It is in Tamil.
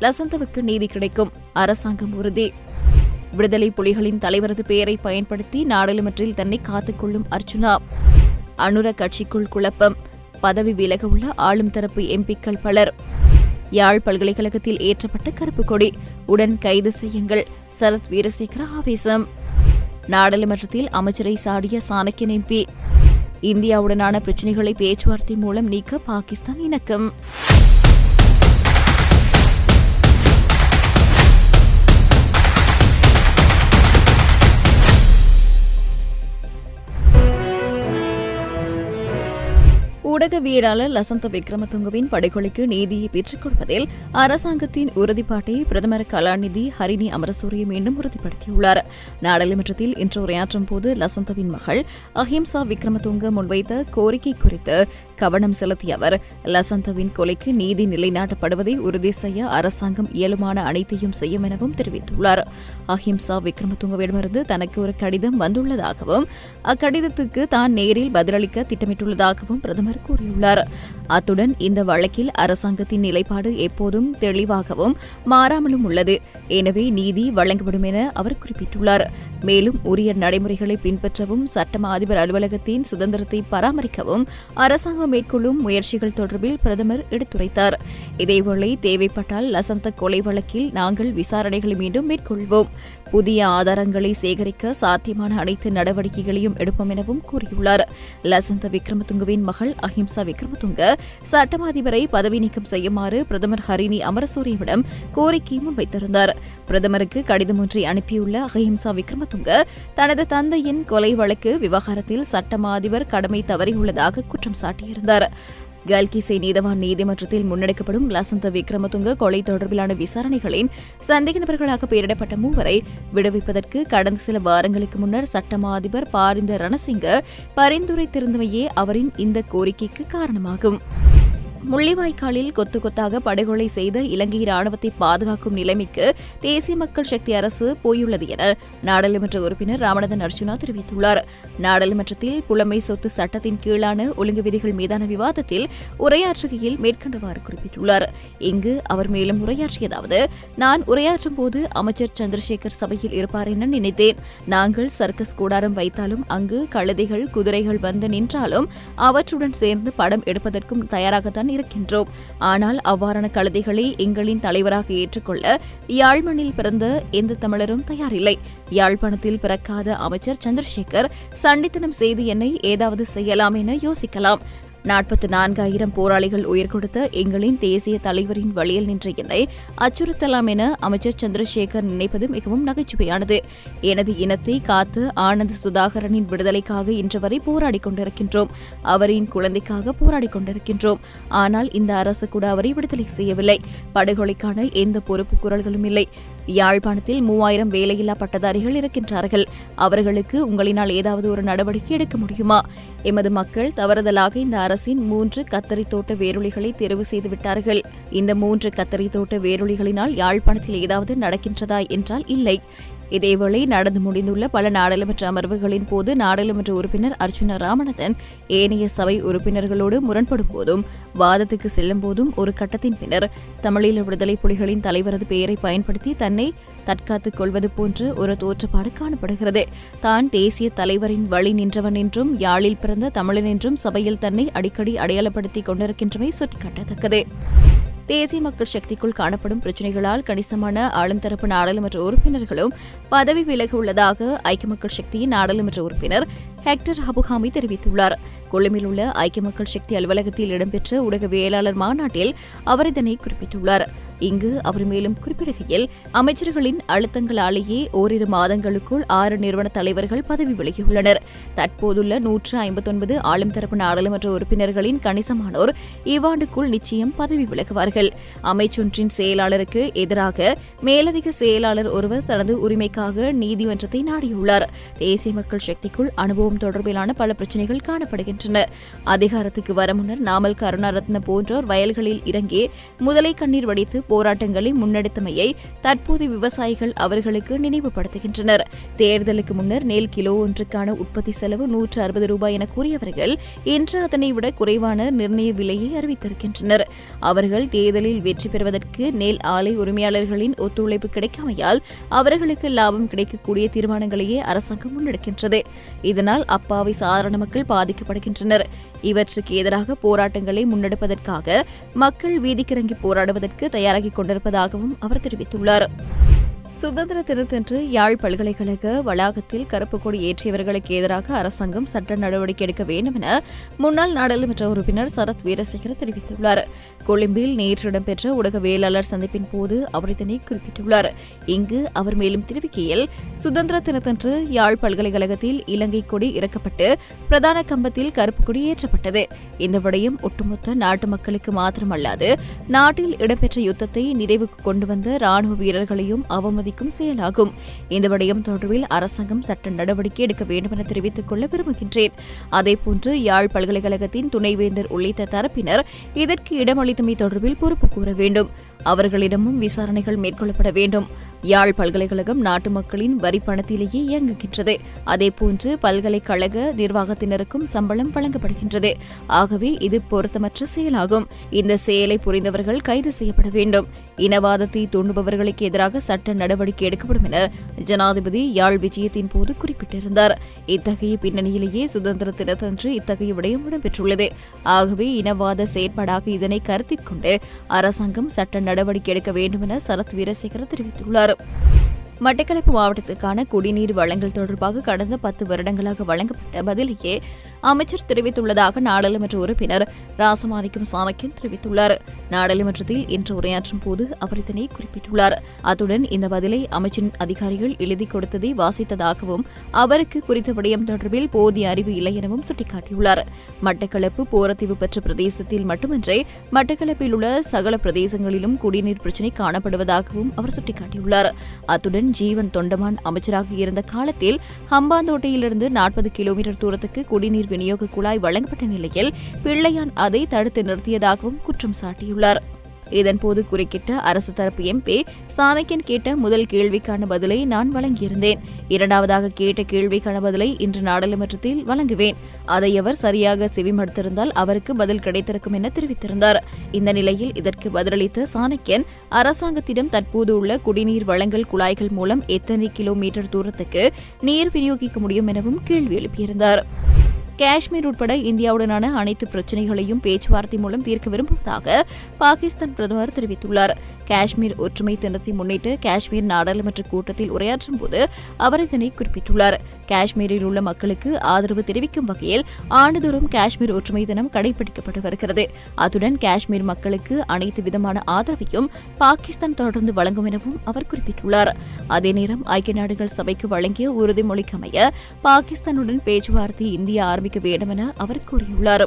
லசந்தவுக்கு நீதி கிடைக்கும். அரசாங்கம் உறுதி. விடுதலை புலிகளின் தலைவரது பெயரை பயன்படுத்தி நாடாளுமன்றில் தன்னை காத்துக்கொள்ளும் அர்ஜுனா. அனுர கட்சிக்குள் குழப்பம். பதவி விலக உள்ள ஆளும் தரப்பு எம்பிக்கள் பலர். யாழ் பல்கலைக்கழகத்தில் ஏற்றப்பட்ட கருப்பு கொடி. உடன் கைது செய்யுங்கள். சரத் வீரசேகர ஆவேசம். நாடாளுமன்றத்தில் அமைச்சரை சாடிய சாணக்கியன் எம்பி. இந்தியாவுடனான பிரச்சினைகளை பேச்சுவார்த்தை மூலம் நீக்க பாகிஸ்தான் இணக்கம். ஊடகவியலாளர் லசந்த விக்ரமதுங்கவின் படுகொலைக்கு நீதியை பெற்றுக் கொடுப்பதில் அரசாங்கத்தின் உறுதிப்பாட்டை பிரதமர் கலாநிதி ஹரிணி அமரசூரிய மீண்டும் உறுதிப்படுத்தியுள்ளார். நாடாளுமன்றத்தில் இன்று உரையாற்றும் போது லசந்தவின் மகள் அஹிம்சா விக்ரமதுங்க முன்வைத்த கோரிக்கை குறித்து கவனம் செலுத்திய அவர் லசந்தவின் கொலைக்கு நீதி நிலைநாட்டப்படுவதை உறுதி செய்ய அரசாங்கம் இயலுமான அனைத்தையும் செய்யும் எனவும் தெரிவித்துள்ளார். அஹிம்சா விக்ரமதுங்கவிடமிருந்து தனக்கு ஒரு கடிதம் வந்துள்ளதாகவும் அக்கடிதத்துக்கு தான் நேரில் பதிலளிக்க திட்டமிட்டுள்ளதாகவும் பிரதமர் கூறியுள்ளார். அத்துடன் இந்த வழக்கில் அரசாங்கத்தின் நிலைப்பாடு எப்போதும் தெளிவாகவும் மாறாமலும் உள்ளது. எனவே நீதி வழங்கப்படும் என அவர் குறிப்பிட்டுள்ளார். மேலும் உரிய நடைமுறைகளை பின்பற்றவும் சட்டமா அதிபர் அலுவலகத்தின் சுதந்திரத்தை பராமரிக்கவும் அரசாங்கம் மேற்கொள்ளும் முயற்சிகள் தொடர்பில் பிரதமர் எடுத்துரைத்தார். இதேவேளை தேவைப்பட்டால் லசந்த கொலை வழக்கில் நாங்கள் விசாரணைகளை மீண்டும் மேற்கொள்வோம். புதிய ஆதாரங்களை சேகரிக்க சாத்தியமான அனைத்து நடவடிக்கைகளையும் எடுப்போம் எனவும் கூறியுள்ளார். லசந்த விக்ரமதுங்கவின் மகள் அஹிம்சா விக்ரமதுங்க சட்டமா அதிபரை பதவி நீக்கம் செய்யுமாறு பிரதமர் ஹரிணி அமரசூரியவிடம் கோரிக்கை முன்வைத்திருந்தார். பிரதமருக்கு கடிதம் ஒன்றை அனுப்பியுள்ள அஹிம்சா விக்ரமதுங்க தனது தந்தையின் கொலை வழக்கு விவகாரத்தில் சட்டமா அதிபர் கடமை தவறியுள்ளதாக குற்றம் சாட்டியிருந்தார். கல்கிசை நீதவான் நீதிமன்றத்தில் முன்னெடுக்கப்படும் லசந்த விக்ரமதுங்க கொலை தொடர்பிலான விசாரணைகளின் சந்தேக நபர்களாக பெயரிடப்பட்ட மூவரை விடுவிப்பதற்கு கடந்த சில வாரங்களுக்கு முன்னர் சட்டமா அதிபர் பாரிந்த ரணசிங்க பரிந்துரைத்திருந்தமையே அவரின் இந்த கோரிக்கைக்கு காரணமாகும். முள்ளிவாய்க்காலில் கொத்து கொத்தாக படுகொலை செய்த இலங்கை ராணுவத்தை பாதுகாக்கும் நிலைமைக்கு தேசிய மக்கள் சக்தி அரசு போயுள்ளது என நாடாளுமன்ற உறுப்பினர் ராமநாதன் அர்ஜுனா தெரிவித்துள்ளார். நாடாளுமன்றத்தில் புலமை சொத்து சட்டத்தின் கீழான ஒழுங்கு விதிகள் மீதான விவாதத்தில் உரையாற்றுகையில் மேற்கண்டவாறு குறிப்பிட்டுள்ளார். இங்கு அவர் மேலும் உரையாற்றியதாவது நான் உரையாற்றும் போது அமைச்சர் சந்திரசேகர் சபையில் இருப்பார் என நினைத்தேன். நாங்கள் சர்க்கஸ் கூடாரம் வைத்தாலும் அங்கு கழுதைகள் குதிரைகள் வந்து நின்றாலும் அவற்றுடன் சேர்ந்து படம் எடுப்பதற்கும் தயாராகத்தான் இருக்கின்றோம். ஆனால் அவ்வாறான கழுதைகளை எங்களின் தலைவராக ஏற்றுக்கொள்ள யாழ்மணில் பிறந்த எந்த தமிழரும் தயாரில்லை. யாழ்ப்பாணத்தில் பிறக்காத அமைச்சர் சந்திரசேகர் சண்டித்தனம் செய்து என்னை ஏதாவது செய்யலாம் என யோசிக்கலாம். நாற்பத்தி நான்காயிரம் போராளிகள் உயிர் கொடுத்த எங்களின் தேசிய தலைவரின் வழியில் நின்ற என்னை அச்சுறுத்தலாம் என அமைச்சர் சந்திரசேகர் நினைப்பது மிகவும் நகைச்சுவையானது. எனது இனத்தை காத்து ஆனந்த் சுதாகரனின் விடுதலைக்காக இன்று வரை போராடி கொண்டிருக்கின்றோம். அவரின் குழந்தைக்காக போராடி கொண்டிருக்கின்றோம். ஆனால் இந்த அரசு கூட அவரை விடுதலை செய்யவில்லை. படுகொலைக்கான எந்த பொறுப்பு குரல்களும் இல்லை. யாழ்ப்பாணத்தில் மூவாயிரம் வேலையில்லா பட்டதாரிகள் இருக்கின்றார்கள். அவர்களுக்கு உங்களினால் ஏதாவது ஒரு நடவடிக்கை எடுக்க முடியுமா? எமது மக்கள் தவறுதலாக இந்த அரசின் மூன்று கத்தரி தோட்ட வேரொலிகளை தெரிவு செய்து விட்டார்கள். இந்த மூன்று கத்தரி தோட்ட வேரொலிகளினால் யாழ்ப்பாணத்தில் ஏதாவது நடக்கின்றதா என்றால் இல்லை. இதேவேளை நடந்து முடிந்துள்ள பல நாடாளுமன்ற அமர்வுகளின் போது நாடாளுமன்ற உறுப்பினர் அர்ச்சுன ராமநாதன் ஏனைய சபை உறுப்பினர்களோடு முரண்படும் போதும் வாதத்துக்கு செல்லும் போதும் ஒரு கட்டத்தின் பின்னர் தமிழீழ விடுதலை புலிகளின் தலைவரது பெயரை பயன்படுத்தி தன்னை தற்காத்துக் கொள்வது போன்ற ஒரு தோற்றப்பாடு காணப்படுகிறது. தான் தேசிய தலைவரின் வழி நின்றவன் என்றும் யாழில் பிறந்த தமிழன் என்றும் சபையில் தன்னை அடிக்கடி அடையாளப்படுத்திக் கொண்டிருக்கின்றமை சுட்டிக்காட்டத்தக்கது. தேசிய மக்கள் சக்திக்குள் காணப்படும் பிரச்சினைகளால் கணிசமான ஆளும் தரப்பு நாடாளுமன்ற உறுப்பினர்களும் பதவி விலக உள்ளதாக ஐக்கிய மக்கள் சக்தியின் நாடாளுமன்ற உறுப்பினர் ஹெக்டர் அபுஹாமி தெரிவித்துள்ளார். கொழும்பில் உள்ள ஐக்கிய மக்கள் சக்தி அலுவலகத்தில் இடம்பெற்ற ஊடகவியலாளர் மாநாட்டில் அவர் இதனை குறிப்பிட்டுள்ளார். இங்கு அவர் மேலும் குறிப்பிடுகையில் அமைச்சர்களின் அழுத்தங்களாலேயே ஓரிரு மாதங்களுக்குள் ஆறு நிறுவன தலைவர்கள் பதவி விலகியுள்ளனர். தற்போதுள்ள நூற்று ஐம்பத்தொன்பது ஆளும் தரப்பு நாடாளுமன்ற உறுப்பினர்களின் கணிசமானோர் இவ்வாண்டுக்குள் நிச்சயம் பதவி விலகுவார்கள். அமைச்சொன்றின் செயலாளருக்கு எதிராக மேலதிக செயலாளர் ஒருவர் தனது உரிமைக்காக நீதிமன்றத்தை நாடியுள்ளார். தேசிய மக்கள் சக்திக்குள் அனுபவம் தொடர்பிலான பல பிரச்சினைகள் காணப்படுகின்றன. வருகின்றனர் அதிகாரத்துக்கு வர முன்னர் நாமல் கருணாரத்ன போன்றோர் வயல்களில் இறங்கி முதலை கண்ணீர் வடித்து போராட்டங்களை முன்னெடுத்தமையை தற்போது விவசாயிகள் அவர்களுக்கு நினைவுபடுத்துகின்றனர். தேர்தலுக்கு முன்னர் நெல் கிலோ ஒன்றுக்கான உற்பத்தி செலவு நூற்று அறுபது ரூபாய் என கூறியவர்கள் இன்று அதனை விட குறைவான நிர்ணய விலையை அறிவித்திருக்கின்றனர். அவர்கள் தேர்தலில் வெற்றி பெறுவதற்கு நெல் ஆலை உரிமையாளர்களின் ஒத்துழைப்பு கிடைக்காமையால் அவர்களுக்கு லாபம் கிடைக்கக்கூடிய தீர்மானங்களையே அரசாங்கம் முன்னெடுக்கின்றது. இதனால் அப்பாவி சாதாரண மக்கள் பாதிக்கப்படுகின்றனர். இவற்றுக்கு எதிராக போராட்டங்களை முன்னெடுப்பதற்காக மக்கள் வீதிக்கிறங்கி போராடுவதற்கு தயாராகிக் கொண்டிருப்பதாகவும் அவர் தெரிவித்துள்ளார். சுதந்திர தினத்தன்று யாழ் பல்கலைக்கழக வளாகத்தில் கருப்பு கொடி ஏற்றியவர்களுக்கு எதிராக அரசாங்கம் சட்ட நடவடிக்கை எடுக்க வேண்டும் என முன்னாள் நாடாளுமன்ற உறுப்பினர் சரத் வீரசேகர தெரிவித்துள்ளார். கொழும்பில் நேற்று இடம்பெற்ற ஊடகவியலாளர் சந்திப்பின் போது அவர் இதனை குறிப்பிட்டுள்ளார். இங்கு அவர் மேலும் தெரிவிக்கையில் சுதந்திர தினத்தன்று யாழ் பல்கலைக்கழகத்தில் இலங்கை கொடி இறக்கப்பட்டு பிரதான கம்பத்தில் கருப்பு கொடி ஏற்றப்பட்டது. இந்த விடயம் ஒட்டுமொத்த நாட்டு மக்களுக்கு மாத்திரமல்லாது நாட்டில் இடம்பெற்ற யுத்தத்தை நிறைவுக்கு கொண்டு வந்த ராணுவ வீரர்களையும் அவமதி பாதிக்கும் செயலாகும். இந்த விடயம் தொடர்பில் அரசாங்கம் சட்ட நடவடிக்கை எடுக்க வேண்டும் என தெரிவித்துக் கொள்ள விரும்புகின்றேன். அதேபோன்று யாழ் பல்கலைக்கழகத்தின் துணைவேந்தர் உள்ளிட்ட தரப்பினர் இதற்கு இடமளித்தமை தொடர்பில் பொறுப்பு கூற வேண்டும். அவர்களிடமும் விசாரணைகள் மேற்கொள்ளப்பட வேண்டும். யாழ் பல்கலைக்கழகம் நாட்டு மக்களின் வரி பணத்திலேயே இயங்குகின்றது. அதேபோன்று பல்கலைக்கழக நிர்வாகத்தினருக்கும் சம்பளம் வழங்கப்படுகின்றது. ஆகவே இது பொருத்தமற்ற செயலாகும். இந்த செயலை புரிந்தவர்கள் கைது செய்யப்பட வேண்டும். இனவாதத்தை தூண்டுபவர்களுக்கு எதிராக சட்ட நடவடிக்கை எடுக்கப்படும் என ஜனாதிபதி யாழ் விஜயத்தின் போது குறிப்பிட்டிருந்தார். இத்தகைய பின்னணியிலேயே சுதந்திர தினத்தன்று இத்தகைய விடயம் இடம்பெற்றுள்ளது. ஆகவே இனவாத செயற்பாடாக இதனை கருத்தில் கொண்டு அரசாங்கம் சட்ட நடவடிக்கை எடுக்க வேண்டும் என சரத் வீரசேகர தெரிவித்துள்ளார். மட்டக்களப்பு மாவட்டத்திற்கான குடிநீர் வழங்கல் தொடர்பாக கடந்த பத்து வருடங்களாக வழங்கப்பட்ட பதிலையே அமைச்சர் தெரிவித்துள்ளதாக நாடாளுமன்ற உறுப்பினர் ராசமாணிக்கம் சாணக்கியன் தெரிவித்துள்ளார். நாடாளுமன்றத்தில் இன்று உரையாற்றும் போது அவர் இதனை குறிப்பிட்டுள்ளார். அத்துடன் இந்த பதிலை அமைச்சின் அதிகாரிகள் எழுதி கொடுத்ததை வாசித்ததாகவும் அவருக்கு குறித்த விடயம் தொடர்பில் போதிய அறிவு இல்லை எனவும் சுட்டிக்காட்டியுள்ளார். மட்டக்களப்பு போரத்தீவு பெற்ற பிரதேசத்தில் மட்டுமின்றி மட்டக்களப்பில் உள்ள சகல பிரதேசங்களிலும் குடிநீர் பிரச்சினை காணப்படுவதாகவும் அவர் சுட்டிக்காட்டியுள்ளார். அத்துடன் ஜீவன் தொண்டமான் அமைச்சராக இருந்த காலத்தில் ஹம்பாந்தோட்டையிலிருந்து நாற்பது கிலோமீட்டர் தூரத்துக்கு குடிநீர் விநியோக குழாய் வழங்கப்பட்ட நிலையில் பிள்ளையான் அதை தடுத்து நிறுத்தியதாகவும் குற்றம் சாட்டியுள்ளார். இதன்போது குறுக்கிட்ட அரசு தரப்பு எம்பி சாணக்கியன் கேட்ட முதல் கேள்விக்கான பதிலை நான் வழங்கியிருந்தேன். இரண்டாவதாக கேட்ட கேள்விக்கான பதிலை இன்று நாடாளுமன்றத்தில் வழங்குவேன். அதை அவர் சரியாக செவிமடுத்திருந்தால் அவருக்கு பதில் கிடைத்திருக்கும் என தெரிவித்திருந்தார். இந்த நிலையில் இதற்கு பதிலளித்த சாணக்கியன் அரசாங்கத்திடம் தற்போது உள்ள குடிநீர் வழங்கல் குழாய்கள் மூலம் எத்தனை கிலோமீட்டர் தூரத்துக்கு நீர் விநியோகிக்க முடியும் எனவும் கேள்வி எழுப்பியிருந்தார். காஷ்மீர் உட்பட இந்தியாவுடனான அனைத்து பிரச்சினைகளையும் பேச்சுவார்த்தை மூலம் தீர்க்க விரும்புவதாக பாகிஸ்தான் பிரதமர் தெரிவித்துள்ளார். காஷ்மீர் ஒற்றுமை தினத்தை முன்னிட்டு காஷ்மீர் நாடாளுமன்ற கூட்டத்தில் உரையாற்றும் போது அவர் இதனை குறிப்பிட்டுள்ளார். காஷ்மீரில் உள்ள மக்களுக்கு ஆதரவு தெரிவிக்கும் வகையில் ஆண்டுதோறும் காஷ்மீர் ஒற்றுமை தினம் கடைபிடிக்கப்பட்டு வருகிறது. அத்துடன் காஷ்மீர் மக்களுக்கு அனைத்து விதமான ஆதரவையும் பாகிஸ்தான் தொடர்ந்து வழங்கும் எனவும் அவர் குறிப்பிட்டுள்ளார். அதே நேரம் ஐக்கிய நாடுகள் சபைக்கு வழங்கிய உறுதிமொழிக்கு அமைய பாகிஸ்தானுடன் பேச்சுவார்த்தை இந்தியா ஆரம்பிக்க வேண்டும் என அவர் கூறியுள்ளார்.